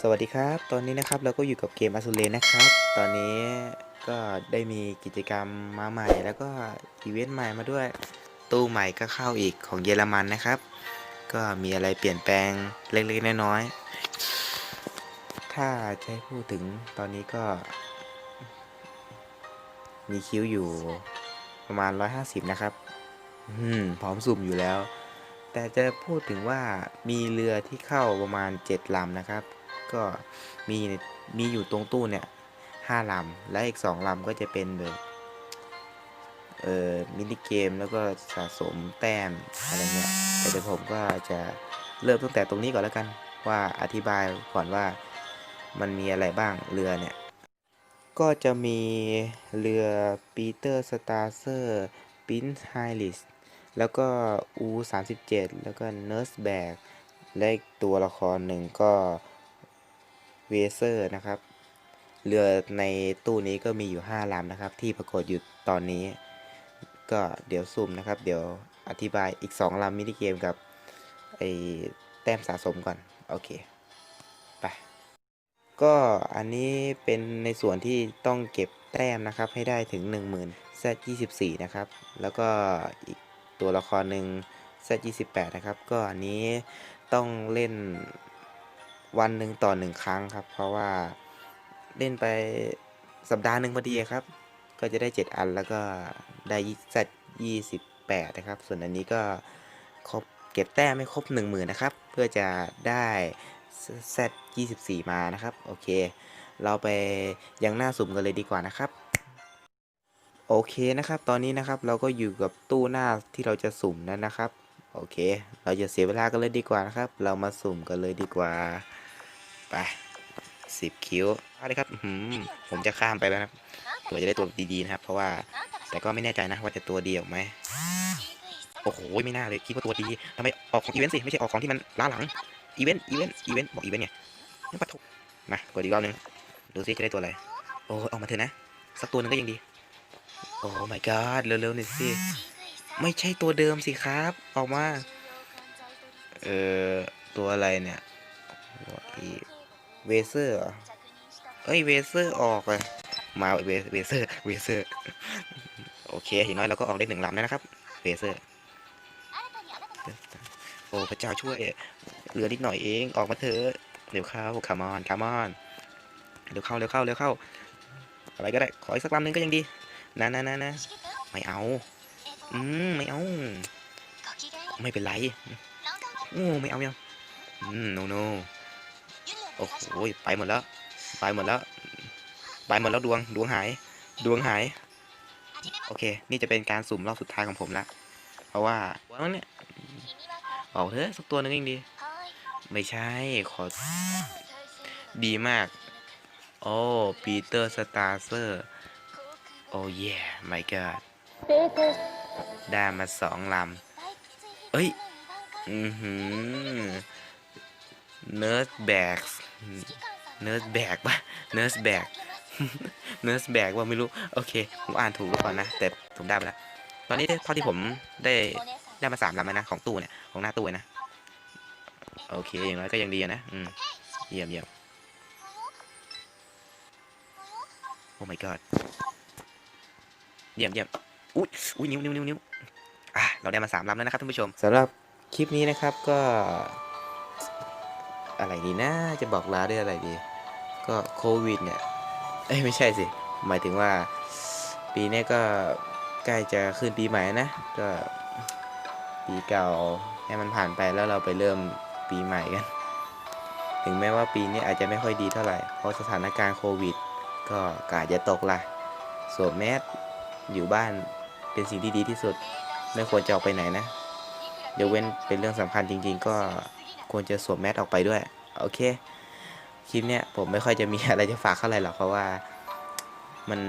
สวัสดีครับ ตอนนี้นะครับเราก็อยู่กับเกม a า u ูเลนนะครับ ตอนนี้ก็ได้มีกิจกรรมมาใหม่ แล้วก็อีเวนต์ใหม่มาด้วย ตู้ใหม่ก็เข้าอีกของเยอรมันนะครับ ก็มีอะไรเปลี่ยนแปลงเล็กๆน้อยๆ ถ้าจะให้พูดถึงตอนนี้ก็ มีคิวอยู่ประมาณ 150 นะครับ อืมพร้อมสุ่มอยู่แล้วแต่จะพูดถึงว่ามีเรือที่เข้าประมาณ 7ลำนะครับ ก็มีมีอยู่ตรงตู้เนี่ยห้าลำ และอีก2ลำก็จะเป็นแบบเอ่อมินิเกมแล้วก็สะสมแต้มอะไรเงี้ยแต่เดี๋ยวผมก็จะเริ่มตั้งแต่ตรงนี้ก่อนแล้วกัน ว่าอธิบายก่อนว่ามันมีอะไรบ้างเรือเนี่ย ก็จะมีเรือปีเตอร์สตาร์เซอร์ปินไฮลิสแล้วก็ U 3 7 แล้วก็เนิร์สแบกและอีกตัวละครหนึ่งก็ เวเซอร์นะครับ เรือในตู้นี้ก็มีอยู่5ลำนะครับ ที่ปรากฏอยู่ตอนนี้ ก็เดี๋ยวซุ่มนะครับ เดี๋ยวอธิบายอีก2ลำมินิเกมกับไอแต้มสะสมก่อน โอเคไปก็อันนี้เป็นในส่วนที่ต้องเก็บแต้มนะครับ ให้ได้ถึง 10,000 Z24 นะครับ แล้วก็อีกตัวละครหนึ่ง Z28 นะครับ ก็อันนี้ต้องเล่น วันหนึ่งต่อหนึ่งครั้งครับ เพราะว่าเล่นไปสัปดาห์หนึ่งพอดีครับ ก็จะได้ 7 อันแล้วก็ได้ Z28 นะครับ ส่วนอันนี้ก็ครบเก็บแต้มไม่ครบ10,000นะครับ เพื่อจะได้ Z24 มานะครับ โอเค เราไปยังหน้าสุ่มกันเลยดีกว่านะครับ โอเคนะครับ ตอนนี้นะครับเราก็อยู่กับตู้หน้าที่เราจะสุ่มนั้นนะครับ โอเค เราจะเสียเวลากันเลยดีกว่านะครับ เรามาสุ่มกันเลยดีกว่า ไปสิบคิวอาเลยครับผมจะข้ามไปแล้วนะครับเผื่อจะได้ตัวดีๆนะครับ เพราะว่าแต่ก็ไม่แน่ใจนะว่าจะตัวดีออกไหมโอ้โหไม่น่าเลยคิดว่าตัวดีทำไมออกของอีเวนต์สิไม่ใช่ออกของที่มันล้าหลังอีเวนต์อีเวนต์อีเวนต์บอกอีเวนต์ไงนี่ปะทุมากดอีกรอบนึงดูซิจะได้ตัวอะไรโอ้ออกมาเถอะนะ สักตัวนึงก็ยังดี โอ้ my god เร็วๆหน่อยสิไม่ใช่ตัวเดิมสิครับ ออกมา เออตัวอะไรเนี่ยอี เวเซอร์เอ้ยเวเซอร์ออกเลยมาเวเวเซอร์เวเซอร์โอเคอย่างน้อยเราก็ออกได้หนึ่งลำแล้วนะครับเวเซอร์โอ้พระเจ้าช่วยเหลือนิดหน่อยเองออกมาเถอะเร็วเข้าคามอนคามอนเร็วเข้าเร็วเข้าเร็วเข้าอะไรก็ได้ขออีกสักลำหนึงก็ยังดีนะนะนะนะไม่เอาอืมไม่เอา ไม่เป็นไรโอ้ไม่เอายังอืม no no โอ้โหไปหมดแล้ว ไปหมดแล้ว ไปหมดแล้วดวง ดวงหาย ดวงหาย โอเค นี่จะเป็นการสุ่มรอบสุดท้ายของผมละ เพราะว่าวันนี้ออกเถอะสักตัวหนึงเองดี ไม่ใช่ ขอ ดีมาก โอ้ ปีเตอร์สตาร์เซอร์ โอ้เย่ my god ได้มาสองลำ เอ้ย อือหือ เนิร์สแบกเนิร์สแบกปะเนิร์สแบกเนิร์สแบกว่าไม่รู้ โอเค ผมอ่านถูกหรือเปล่านะ แต่ผมได้ไปแล้ว ตอนนี้เท่าที่ผมได้ได้มาสามลำแล้วนะ ของตู้เนี่ย ของหน้าตู้นะ โอเค อย่างน้อยก็ยังดีนะ อืม เยี่ยมเยี่ยมโอ้ my god เยี่ยมเยี่ยมอุ้ยอุ้ยนิ้วนิ้วนิ้วนิ้วอะเราได้มาสามลำแล้วนะครับท่านผู้ชมสำหรับคลิปนี้นะครับก็ อะไรดีนะ จะบอกลาด้วยอะไรดี ก็โควิดเนี่ย เอ้ยไม่ใช่สิ หมายถึงว่า ปีนี้ก็ใกล้จะขึ้นปีใหม่นะ ก็ปีเก่าให้มันผ่านไปแล้วเราไปเริ่มปีใหม่กัน ถึงแม้ว่าปีนี้อาจจะไม่ค่อยดีเท่าไหร่ เพราะสถานการณ์โควิด ก็กาจะตกละสวมแมสอยู่บ้านเป็นสิ่งที่ดีที่สุด ไม่ควรจะออกไปไหนนะยกเว้นเป็นเรื่องสำคัญจริง ๆ ก็ ควรจะสวมแมสออกไปด้วย โอเค คลิปเนี้ยผมไม่ค่อยจะมีอะไรจะฝากเท่าไหร่หรอกเพราะว่ามัน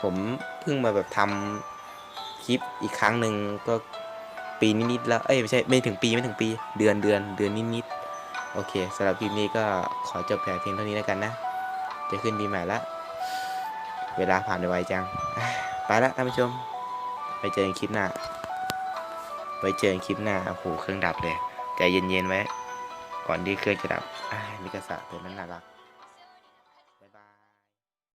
ผมเพิ่งมาแบบทำคลิปอีกครั้งหนึ่งก็ปีนิดๆแล้ว เอ้ยไม่ใช่ไม่ถึงปีไม่ถึงปี เดือนเดือนเดือนนิดๆโอเคสำหรับคลิปนี้ก็ขอจบแต่เพียงเท่านี้แล้วกันนะ จะขึ้นปีใหม่ละ เวลาผ่านไปไวจัง ไปละท่านผู้ชม ไปเจอกันคลิปหน้า ไว้เจอกันคลิปหน้าโอ้โหเครื่องดับเลย ใจเย็นๆไว้ ก่อนที่เครื่องจะดับมิกาสะตัวนั้นน่ารัก